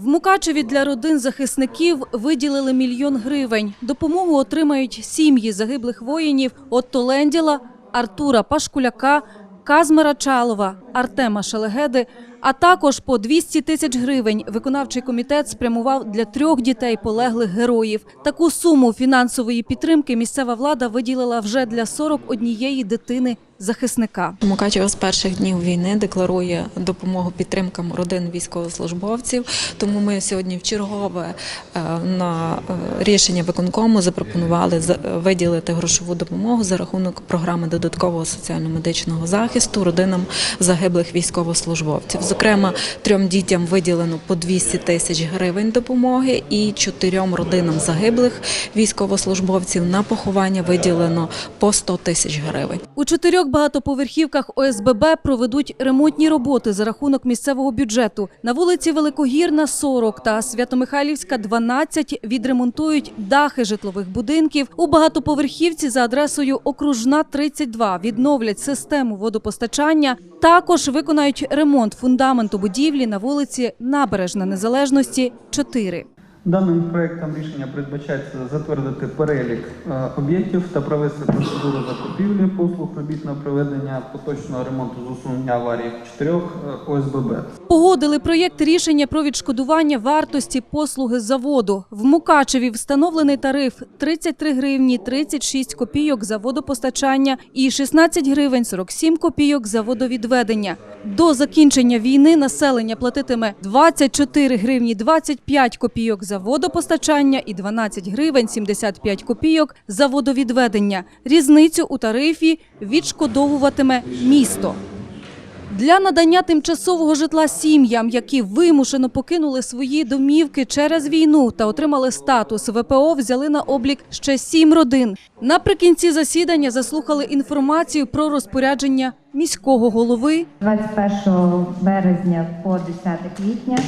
В Мукачеві для родин захисників виділили мільйон гривень. Допомогу отримають сім'ї загиблих воїнів Отто Ленділа, Артура Пашкуляка, Казмара Чалова, Артема Шелегеди, а також по 200 тисяч гривень виконавчий комітет спрямував для трьох дітей полеглих героїв. Таку суму фінансової підтримки місцева влада виділила вже для 41 дитини захисника. Мукачево з перших днів війни декларує допомогу підтримкам родин військовослужбовців. Тому ми сьогодні в чергове е, на е, рішення виконкому запропонували за- виділити грошову допомогу за рахунок програми додаткового соціально-медичного захисту родинам загиблих військовослужбовців. Зокрема, трьом дітям виділено по 200 тисяч гривень допомоги і чотирьом родинам загиблих військовослужбовців на поховання виділено по 100 тисяч гривень. У чотирьох багатоповерхівках ОСББ проведуть ремонтні роботи за рахунок місцевого бюджету. На вулиці Великогірна 40 та Святомихайлівська 12 відремонтують дахи житлових будинків. У багатоповерхівці за адресою Окружна 32 відновлять систему водопостачання. Також виконають ремонт фундаменту будівлі на вулиці Набережна Незалежності 4. Даним проектом рішення передбачається затвердити перелік е, об'єктів та провести процедуру закупівлі послуг робіт на проведення поточного ремонту з усунення аварій чотирьох е, ОСББ. Погодили проєкт рішення про відшкодування вартості послуги заводу. В Мукачеві встановлений тариф 33 гривні 36 копійок за водопостачання і 16 гривень 47 копійок за водовідведення. До закінчення війни населення платитиме 24 гривні 25 копійок за водопостачання і 12 гривень 75 копійок за водовідведення. Різницю у тарифі відшкодовуватиме місто. Для надання тимчасового житла сім'ям, які вимушено покинули свої домівки через війну та отримали статус ВПО, взяли на облік ще сім родин. Наприкінці засідання заслухали інформацію про розпорядження міського голови 21 березня по 10 квітня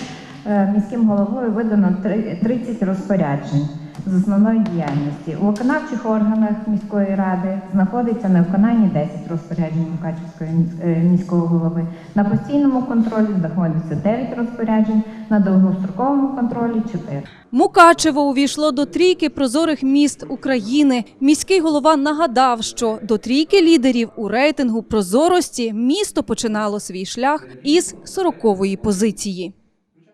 міським головою видано три- 30 розпоряджень з основної діяльності. У виконавчих органах міської ради знаходиться на виконанні 10 розпоряджень Мукачівської е, міського голови. На постійному контролі знаходиться 9 розпоряджень, на довгостроковому контролі 4. Мукачево увійшло до трійки прозорих міст України. Міський голова нагадав, що до трійки лідерів у рейтингу прозорості місто починало свій шлях із 40-ї позиції.